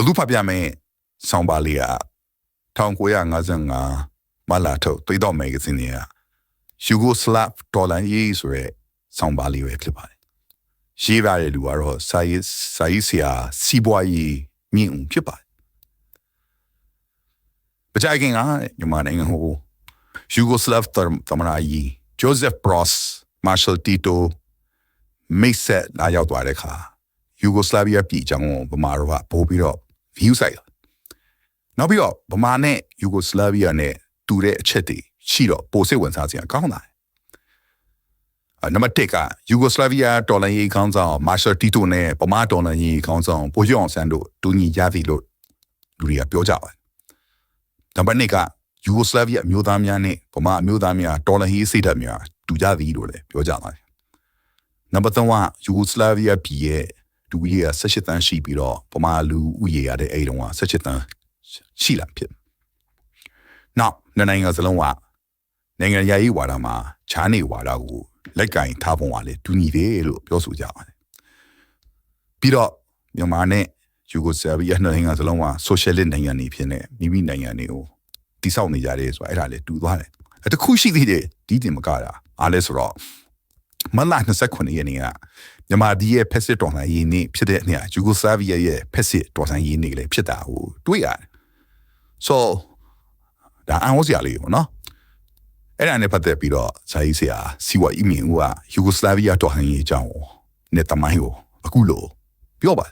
အခုဖတ်ပြမယ်ဆောင်းပါလေးက1955မလာထုတ်သွေးတော်မဂ္ဂဇင်းတွေက Yugoslav ဒေါ်လာရေးဆိုရဲဆောင်းပါလေးပဲဖြစ်ပါတယ်ရေးရတဲ့လူကတော့စာရေးစာရေးဆရာစီးပွားရေးမြင့်ဦးဖြစ်ပါတယ်ပကြိုင်ကမြန်မာနိုင်ငံဟို Yugoslav သမနာကြီး Joseph Broz Marshal Tito မိတ်ဆက်လာရောက်သွားတဲ့အခါ Yugoslavia ပြည်အကြောင်းကိုဗမာတို့ကပို့ပြီးတော့ view ဆိုင်လာနောက်ပြီးတော့ဗမာနဲ့ Yugoslavia နဲ့တူတဲ့အချက်တွေရှိတော့ပိုစိတ်ဝင်စားစရာကောင်းတာနံပါတ်1က Yugoslavia တော်လှန်ရေးခေါင်းဆောင် Marshal Tito နဲ့ဗမာတော်လှန်ရေးခေါင်းဆောင်ပိုကျော်အောင်ဆန်းတို့တူညီကြသည်လို့လူတွေကပြောကြပါတယ်နံပါတ်2က Yugoslavia အမျိုးသားများနဲ့ဗမာအမျိုးသားများတော်လှန်ရေးစိတ်ဓာတ်များတူကြသည်လို့လည်းပြောကြပါတယ်နံပါတ်3က Yugoslavia ပြည်ရဲ့ လူဦးရေက18တန်းရှိပြီးတော့ဗမာလူဦးရေရတဲ့အဲ့တုန်းက18တန်းရှိလာဖြစ်။နောက်နိုင်ငံစလုံးကနိုင်ငံရေးဝါဒမှာခြားနေဝါဒကိုလက်ကင်ထားပုံကလည်းတူညီတယ်လို့ပြောဆိုကြပါတယ်။ပြီးတော့မြန်မာနဲ့ယူဂိုဆာဗီးယားနိုင်ငံစလုံးကဆိုရှယ်လစ်နိုင်ငံတွေဖြစ်နေမိမိနိုင်ငံတွေကိုတိဆောက်နေကြတယ်ဆိုတာအဲ့ဒါလည်းတူသွားတယ်။တခုရှိသေးတယ်ဒီတင်မကတာအားလဲဆိုတော့ မလ29ရက်နေ့ကမြန်မာဒီရဲ့ဖက်စစ်တော်လှန်ရေးနေ့ဖြစ်တဲ့နေ့ယူဂိုဆာဗီးယားရဲ့ဖက်စစ်တော်လှန်ရေးနေ့လည်းဖြစ်တာကိုတွေ့ရတယ်။ so ဒါအန်ဝစရာလေးပေါ့နော်။အဲ့ဒါနဲ့ပတ်သက်ပြီးတော့ဇာကြီးဆရာစီဝါအီမင်ဦးကယူဂိုဆလာဗီးယားတော်လှန်ရေးအကြောင်းနဲ့တမိုင်းကိုအခုလိုပြောပါ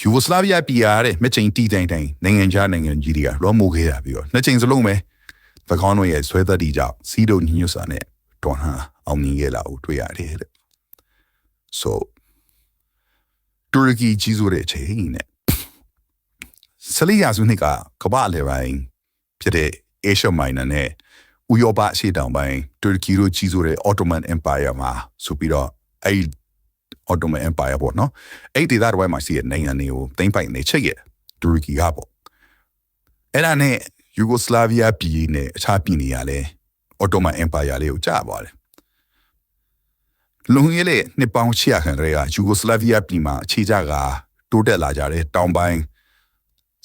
ယူဂိုဆလာဗီးယားပြည်ရတဲ့မြချိန်တီတိုင်တိုင်နိုင်ငံခြားနိုင်ငံကြီးတွေကရောမိုးခဲ့တာပြီးတော့နှစ်ချိန်စလုံးပဲသကောင်းတို့ရဲ့ဆွဲသက်တီကြောင့်စီးတို့ညညွတ်စာနဲ့ တော်ဟန်အောင်မြင်ခဲ့လာကိုတွေ့ရတယ်တဲ့ so တူရကီကြီးစိုးတဲ့အချိန်နဲ့ဆလီယာစုနှစ်ကကမ္ဘာလေပိုင်းဖြစ်တဲ့ Asia Minor နဲ့ဥရောပအရှေ့တောင်ပိုင်းတူရကီတို့ကြီးစိုးတဲ့ Ottoman Empire မှာဆိုပြီးတော့အဲ့ Ottoman Empire ပေါ့နော်အဲ့ဒေသတစ်ဝိုင်းမှာရှိတဲ့နိုင်ငံတွေကိုသိမ်းပိုက်နေချက်ရဲ့တူရကီကပေါ့အဲ့ဒါနဲ့ Yugoslavia ပြည်နဲ့အခြားပြည်နေရလဲ Ottoman Empire လေးကိုကြာပါတယ်လုံရည်လေနှစ်ပေါင်း800ခန့်ကလေးကယူဂိုစလာဗီးယားပြည်မှာအခြေချကတိုးတက်လာကြတဲ့တောင်ပိုင်း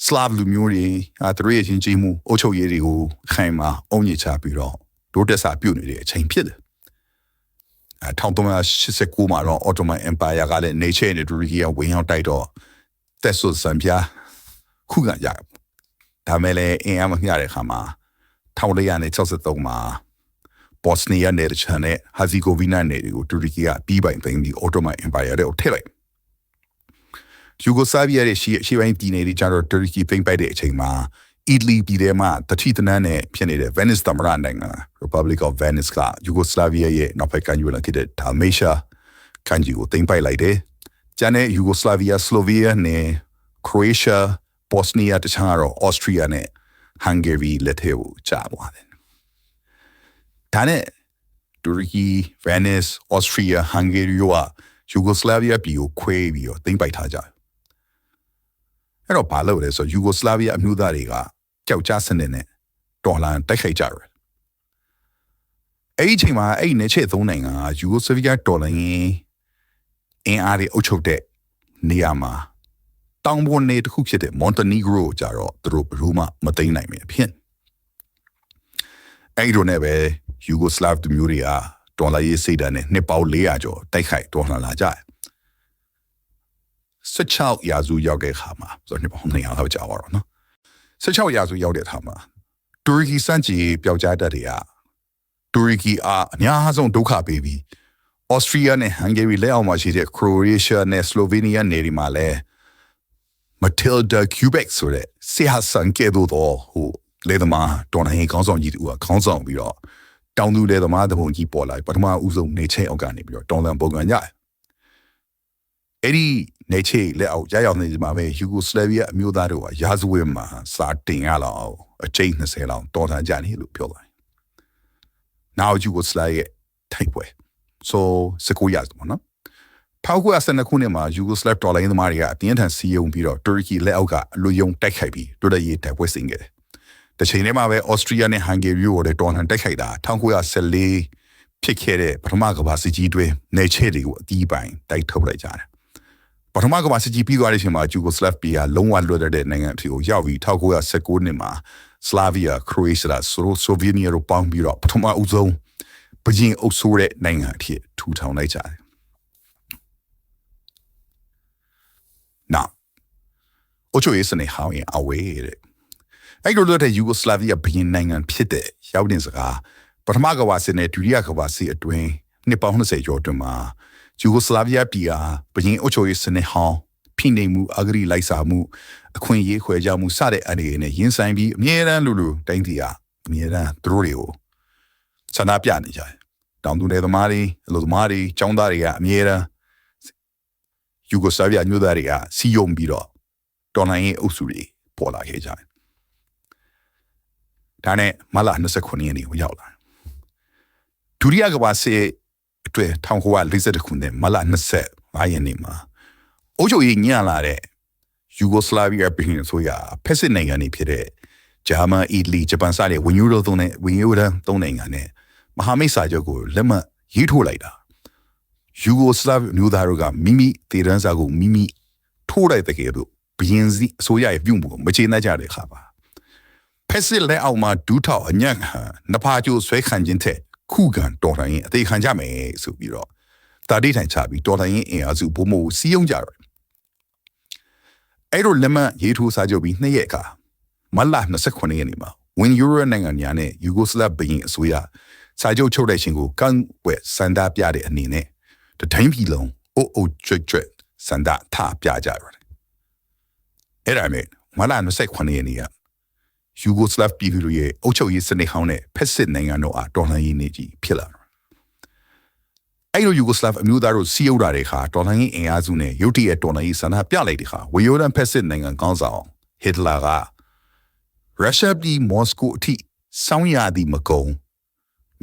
စလာဗလူမျိုးတွေအဲသူတို့ရဲ့ချင်းချင်းမှုအုပ်ချုပ်ရေးတွေကိုခိုင်မာအုံညစ်ချပြီးတော့တိုးတက်စာပြုတ်နေတဲ့အချိန်ဖြစ်တယ်အဲ1389မှာတော့ Ottoman Empire ကလည်း nature နဲ့တူရကီကဝင်ရောက်တိုက်တော့တက်ဆုစံပြခုခံကြဒါမဲ့လည်းအင်အားမမျှတဲ့ခါမှာ 1463မှာဘော့စနီးယားနယ်ချန်နဲ့ဟာဇီဂိုဗီနာနယ်တွေကိုတူရကီကပြီးပိုင်သိမ်းပြီး Ottoman Empire တွေကိုထည့်လိုက်ယူဂိုဆာဗီးယားရဲ့ရှေ့ရှေ့ပိုင်းပြည်နယ်တွေကျတော့တူရကီသိမ်းပိုက်တဲ့အချိန်မှာအီတလီပြည်ထဲမှာတတိတနန်းနဲ့ဖြစ်နေတဲ့ Venice သမ္မတနိုင်ငံ Republic of Venice ကယူဂိုစလာဗီးယားရဲ့နောက်ဘက်ကန်ယူလာခဲ့တဲ့ Dalmatia ကန်ဂျီကိုသိမ်းပိုက်လိုက်တယ်။ကျန်တဲ့ယူဂိုစလာဗီးယား၊စလိုဗီးယားနဲ့ Croatia, Bosnia တခြားတော့ Austria နဲ့ Hungary လက်ထဲကိုကျသွားတယ်။ဒါနဲ့တူရကီ Venice, Austria, Hungary ကယူဂိုစလာဗီးယားပြည်ကိုခွဲပြီးတော့သိမ်းပိုက်ထားကြတယ်အဲ့တော့ဘာလုပ်လဲဆိုယူဂိုစလာဗီးယားအမျိုးသားတွေကကြောက်ကြားစနစ်နဲ့တော်လှန်တိုက်ခိုက်ကြတယ်အဲ့ဒီချိန်မှာအဲ့ဒီနေချက်သုံးနိုင်ငံကယူဂိုစလာဗီးယားတော်လှန်ရေးအင်အားတွေအုပ်ချုပ်တဲ့နေရာမှာ တောင်ပေါ်နေတစ်ခုဖြစ်တဲ့ Montenegro ကြတော့သူတို့ဘယ်သူမှမသိမ်းနိုင်ဘူးဖြစ်အဲ့ဒီတော့လည်းပဲယူဂိုစလာဗ်သူမျိုးတွေကတော်လှန်ရေးစိတ်ဓာတ်နဲ့နှစ်ပေါင်း400ကျော်တိုက်ခိုက်တော်လှန်လာကြတယ်16ရာစုရောက်တဲ့အခါမှာဆိုတော့နှစ်ပေါင်း200လောက်ကြာသွားတော့နော်16ရာစုရောက်တဲ့အခါမှာတူရကီစန့်ကျင်ပျောက်ကြားတတ်တွေကတူရကီအားအများဆုံးဒုက္ခပေးပြီးဩစတြီးယားနဲ့ဟန်ဂေရီလက်အောက်မှာရှိတဲ့ခရိုအေးရှားနဲ့စလိုဗေးနီးယားနေဒီမှာလည်း Matilda Quebec ဆိုတဲ့ဆရာဆန်ကဲတို့တော့ဟိုလေသမားတော်နိုင်ခေါင်းဆောင်ကြီးတူကခေါင်းဆောင်ပြီးတော့တောင်သူလေသမားတပုံကြီးပေါ်လာပထမဦးဆုံးနေချင်းအောက်ကနေပြီးတော့တောင်တန်ပုံကန်ကြတယ်။အဲ့ဒီနေချင်းလက်အောက်ရရောက်နေဒီမှာပဲယူဂိုစလေဗီးယားအမျိုးသားတို့ကရာဇဝတ်မှာစာတင်ရလောက်အချိန်20လောက်တော်ထန်ကြနေလို့ပြောသွားတယ်။နောက်ယူဂိုစလေဗီးယားထိုက်ပွဲ so စကူရစမနော် 1912ခုနှစ်မှာ Yugoslav တော်လှန်ရေးသမားတွေကအပြင်းထန်စီးယုံပြီးတော့ Turkey လက်အောက်ကအလူယုံတိုက်ခိုက်ပြီးတွတ်တရေးတိုက်ပွဲဆင်ခဲ့တယ်။တစ်ချိန်တည်းမှာပဲ Austria နဲ့ Hungary ကိုလည်းတော်လှန်တိုက်ခိုက်တာ1914ဖြစ်ခဲ့တဲ့ပထမကမ္ဘာစစ်ကြီးတွင်နေချေတွေကိုအတီးပိုင်တိုက်ထုတ်လိုက်ကြတယ်။ပထမကမ္ဘာစစ်ကြီးပြီးသွားတဲ့အချိန်မှာ Yugoslav ပြည်ကလုံးဝလွတ်လပ်တဲ့နိုင်ငံအဖြစ်ကိုရောက်ပြီး1916နှစ်မှာ Slavia, Croatia, Slovenia တို့ပေါင်းပြီးတော့ပထမအဦးဆုံးပရင်အုပ်ဆိုးတဲ့နိုင်ငံအဖြစ်ထူထောင်လိုက်ကြတယ် နောက်အချို့ရေးစနေဟောင်းရင်အဝေးတဲ့အဲ့လိုလွတ်တဲ့ယူဂိုစလာဗီးယားဘရင်နိုင်ငံဖြစ်တဲ့ရောက်တဲ့စကားပထမကမ္ဘာစစ်နဲ့ဒုတိယကမ္ဘာစစ်အတွင်းနှစ်ပေါင်း20ကျော်အတွင်းမှာယူဂိုစလာဗီးယားပြည်ဟာဘရင်အုပ်ချုပ်ရေးစနစ်ဟောင်းဖိနှိပ်မှုအဂရိလိုက်စားမှုအခွင့်အရေးခွဲခြားမှုစတဲ့အနေနဲ့ရင်ဆိုင်ပြီးအမြဲတမ်းလူလူတိုင်းပြည်ဟာအမြဲတမ်းသူတို့တွေကိုဆန္ဒပြနေကြတယ်။တောင်သူတွေသမားတွေအလုပ်သမားတွေចောင်းသားတွေကအမြဲတမ်း ယူဂိုစလာဗီးယားမျိုးသားတွေကစီယုံပြီးတော့တော်လှန်ရေးအုပ်စုတွေပေါ်လာခဲ့ကြတယ်။ဒါနဲ့မလာ29ရက်နေ့ကိုရောက်လာတယ်။ဒုတိယကမ္ဘာစစ်အတွက်1940ခုနှစ်မလ25ရက်နေ့မှာအိုးချိုကြီးညံ့လာတဲ့ယူဂိုစလာဗီးယားပြည်ဆိုရာဖက်စစ်နိုင်ငံတွေဖြစ်တဲ့ဂျာမန်အီတလီဂျပန်စတဲ့ဝင်ယူရိုသုံးတဲ့ဝင်ယူရန်သုံးနိုင်ငံနဲ့မဟာမိတ်စာချုပ်ကိုလက်မှတ်ရေးထိုးလိုက်တာ ယူဂိုစလာဗ်မျိုးသားတို့ကမိမိတည်တန်းစာကိုမိမိထိုးလိုက်တဲ့ကဲတော့ဘရင်စီအစိုးရရဲ့ပြုမှုကိုမချေနှက်ကြတဲ့ခါပါဖက်စစ်လက်အောက်မှာဒူးထောက်အညံ့နဖာကျိုးဆွဲခံခြင်းတဲ့ခုခံတော်လှန်ရင်အသေးခံကြမယ်ဆိုပြီးတော့တာတိထိုင်ချပြီးတော်လှန်ရင်အင်အားစုဘုံမို့စီးယုံကြတယ်အဲ့လိုလက်မှတ်ရေးထိုးစာချုပ်ပြီးနှစ်ရက်အခါမလ29ရက်နေ့မှာဝင်ယူရိုနိုင်ငံညာနဲ့ယူဂိုစလဗ်ဘရင်အစိုးရစာချုပ်ချုပ်တဲ့ရှင်ကိုကန့်ွက်စန္ဒပြတဲ့အနေနဲ့ တတိုင်းပြည်လုံးအိုအိုကျွတ်ကျွတ်စန္ဒထပြကြရတယ်အဲ့ဒါမဲ့မလ29ရက်နေ့ကယူဂိုစလဗ်ပြည်သူတွေရဲ့အုပ်ချုပ်ရေးစနစ်ဟောင်းနဲ့ဖက်စစ်နိုင်ငံတို့အားတော်လှန်ရေးနေကြီးဖြစ်လာတယ်အဲ့လိုယူဂိုစလဗ်အမျိုးသားတို့စီးရုံးတာတွေခါတော်လှန်ရေးအင်အားစုနဲ့ရုတ်တရက်တော်လှန်ရေးဆန္ဒပြလိုက်တဲ့ခါဝေယိုဒန်ဖက်စစ်နိုင်ငံကောင်းဆောင်ဟစ်တလာကရုရှားပြည်မော်စကိုအထိစောင်းရသည်မကုံ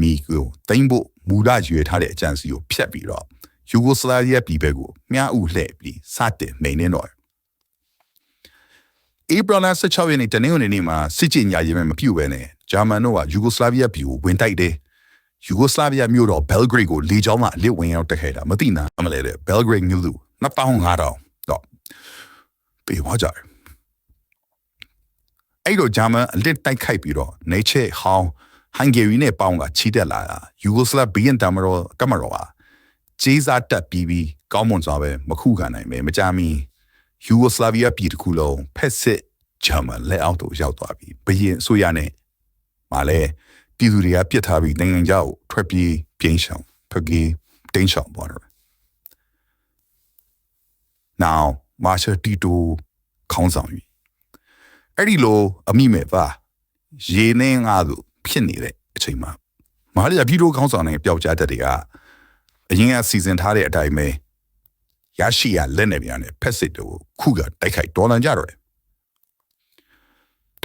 မီကိုတင်ဖို့မူလရွေထားတဲ့အကြံစီကိုဖျက်ပြီးတော့ ယူဂိုစလာဗီးယားပြည်ဘက်ကိုမြားဥလှည့်ပြီးစတင်မိန်နေတော့ဧပြီလ16ရက်နေ့တနင်္ဂနွေနေ့မှာစစ်ကြေညာရေးမပြုတ်ပဲနဲ့ဂျာမန်တို့ကယူဂိုစလာဗီးယားပြည်ကိုဝင်တိုက်တယ်ယူဂိုစလာဗီးယားမြို့တော်ဘဲလ်ဂရိတ်ကိုလေကြောင်းကအလစ်ဝင်ရောက်တက်ခဲ့တာမသိနာမလဲတဲ့ဘဲလ်ဂရိတ်မြို့သူ2500တော့ပြေးသွားကြတယ်အဲ့တော့ဂျာမန်အလစ်တိုက်ခိုက်ပြီးတော့နေချေဟောင်းဟန်ဂေရီနဲ့ပေါင်းကချီတက်လာတာယူဂိုစလာဗီယန်တမရောကမရောဟာ ဂျေးစားတက်ပြီးပြီးကောင်းမွန်စွာပဲမခုခံနိုင်ပဲမကြမီယူဂိုစလာဗီးယားပြည်တစ်ခုလုံးဖက်စစ်ဂျာမန်လက်အောက်သို့ရောက်သွားပြီဘရင်အစိုးရနဲ့မာလဲပြည်သူတွေကပြစ်ထားပြီးနိုင်ငံခြားကိုထွက်ပြေးပြင်းရှောင်ထွက်ပြေးတင်းရှောင်သွားတယ် now marshal tito ခေါင်းဆောင်ယူအဲ့ဒီလိုအမိမဲ့ပါရေနေငါတို့ဖြစ်နေတဲ့အချိန်မှာမာရီယာပြည်တော်ခေါင်းဆောင်တဲ့ပျောက်ကြားတဲ့တွေက အရင်ကစီစဉ်ထားတဲ့အတိုင်းပဲရရှိရလက်နေပြန်တဲ့ဖက်စစ်တို့ခုကတိုက်ခိုက်ဒေါ်လန်ကြတော့တယ်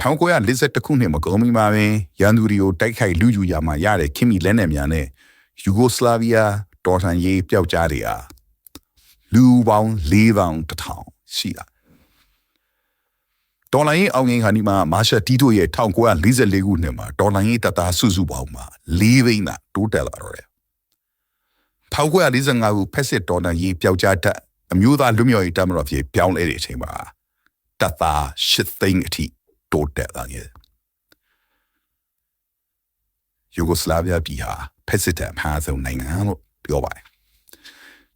1940ခုနှစ်မှာကော်မီမာပင်ရန်သူတွေကိုတိုက်ခိုက်လူယူရမှာရတဲ့ခင်မီလက်နယ်များနဲ့ယူဂိုစလာဗီးယားတော်ထန်ရေးပျောက်ကြားတွေဟာလူပေါင်း၄ပေါင်းတစ်ထောင်ရှိတာဒေါ်လာရေးအောင်ငင်ခါဒီမှာမာရှယ်တီတိုရဲ့1944ခုနှစ်မှာဒေါ်လာရေးတသားစုစုပေါင်းမှာ၄ဘိန်းသာတိုးတက်လာတော့တယ် 1945ခုဖက်စစ်ဒေါ်လာရေးပျောက်ကြားတဲ့အမျိုးသားလူမျိုးရေးတမတော်ဖြစ်ပြောင်းလဲတဲ့အချိန်မှာတသား၈သိန်းအထိတိုးတက်လာခဲ့ယူဂိုစလာဗီးယားပြည်ဟာဖက်စစ်တပ်အများဆုံးနိုင်ငံလို့ပြောပါတယ်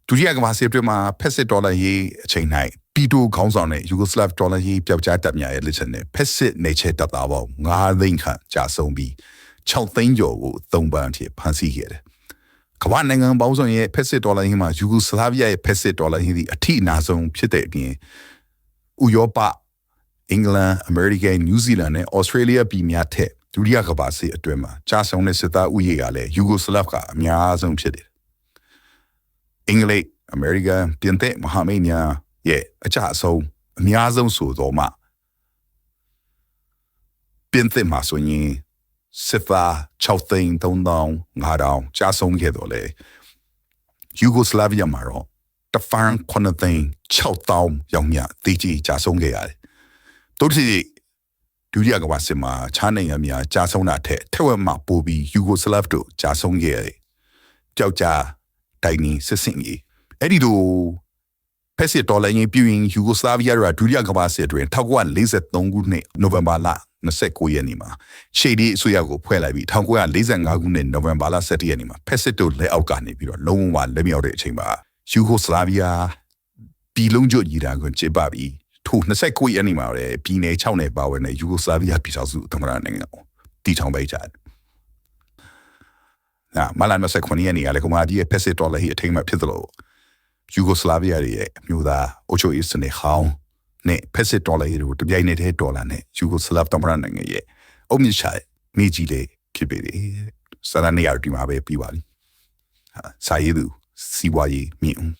ဒုတိယကမ္ဘာစစ်အတွင်းမှာဖက်စစ်ဒေါ်လာရေးအချိန်၌ပီတိုခေါင်းဆောင်တဲ့ယူဂိုစလာဗ်ဒေါ်လာရေးပျောက်ကြားတပ်များရဲ့လက်ချက်နဲ့ဖက်စစ်နေချက်တပ်သားပေါင်း9သိန်းခန့်ကြာဆုံးပြီး6သိန်းကျော်ကိုသုံးပန်းအထိဖမ်းဆီးခဲ့တယ် ကမ္ဘာနိုင်ငံပေါင်းစုံရဲ့ဖက်စစ်ဒေါ်လာရေးမှာယူဂိုစလာဗီးယားရဲ့ဖက်စစ်ဒေါ်လာရေးဒီအထိအနာဆုံးဖြစ်တဲ့အပြင်ဥရောပအင်္ဂလန်အမေရိကန်နယူးဇီလန်နဲ့ဩစတြေးလျပြည်များထက်ဒုတိယကမ္ဘာစစ်အတွင်းမှာကြာဆုံးတဲ့စစ်သားဥယျာဉ်ကလည်းယူဂိုစလာဗ်ကအများဆုံးဖြစ်တယ်အင်္ဂလိပ်အမေရိကန်ပြင်သစ်မဟာမိတ်များရဲ့အကြအဆုံးအများဆုံးဆိုတော့မှပြင်သစ်မှာဆိုရင် စစ်သား6သိန်း3000 5000ကြာဆုံးခဲ့တော့လေယူဂိုစလာဗီးယားမှာတော့တဖန်9သိန်း6000ရောင်မြတေးကြီးကြာဆုံးခဲ့ရတယ်တို့စီဒုတိယကမ္ဘာစစ်မှာခြားနိုင်ငံများကြာဆုံးတာထက်ထက်ဝက်မှပိုပြီးယူဂိုစလာဗ်တို့ကြာဆုံးခဲ့ရတယ်။ကြောက်ကြတိုင်နီစစ်စင်ကြီးအဲ့ဒီလိုဖဖက်စစ်တော်လိုင်းရင်ပြူရင်ယူဂိုစလာဗီးယားကဒုတိယကမ္ဘာစစ်အတွင်း1943ခုနှစ်နိုဝင်ဘာလ 29ရက်နေ့မှာရှေ့ဒီအစိုးရကိုဖွဲ့လိုက်ပြီး1945ခုနှစ်နိုဝင်ဘာလ17ရက်နေ့မှာဖက်စစ်တို့လက်အောက်ကနေပြီးတော့လုံးဝလက်မြောက်တဲ့အချိန်မှာယူဂိုစလာဗီးယားပြည်လုံးကျွတ်ကြီးတာကိုကျင်းပပြီးထို29ရက်နေ့မှာလည်းပြည်နယ်6နယ်ပါဝင်တဲ့ယူဂိုစလာဗီးယားပြည်ထောင်စုသမ္မတနိုင်ငံကိုတည်ထောင်ပေးကြတယ်။နာမလာ29ရက်နေ့ကလည်းကမာဒီရဲ့ဖက်စစ်တော်လိုင်းအထိမ်းအမှတ်ဖြစ်သလိုယူဂိုစလာဗီးယားရဲ့အမျိုးသားအိုချိုအစ်စနေခေါင်း နဲ့ဖက်စစ်တော်လိုင်းတို့တပြိုင်နက်တည်းဒေါ်လာနဲ့ယူဂိုစလာဗသမ္မတနိုင်ငံရဲ့အုပ်မြင့်ချနေကြီးလေးဖြစ်ပေတယ်။စရနေရဒီမှာပဲပြီးပါလိ။ဟာစာရေးသူစီဝါရေးမြင့်ဦး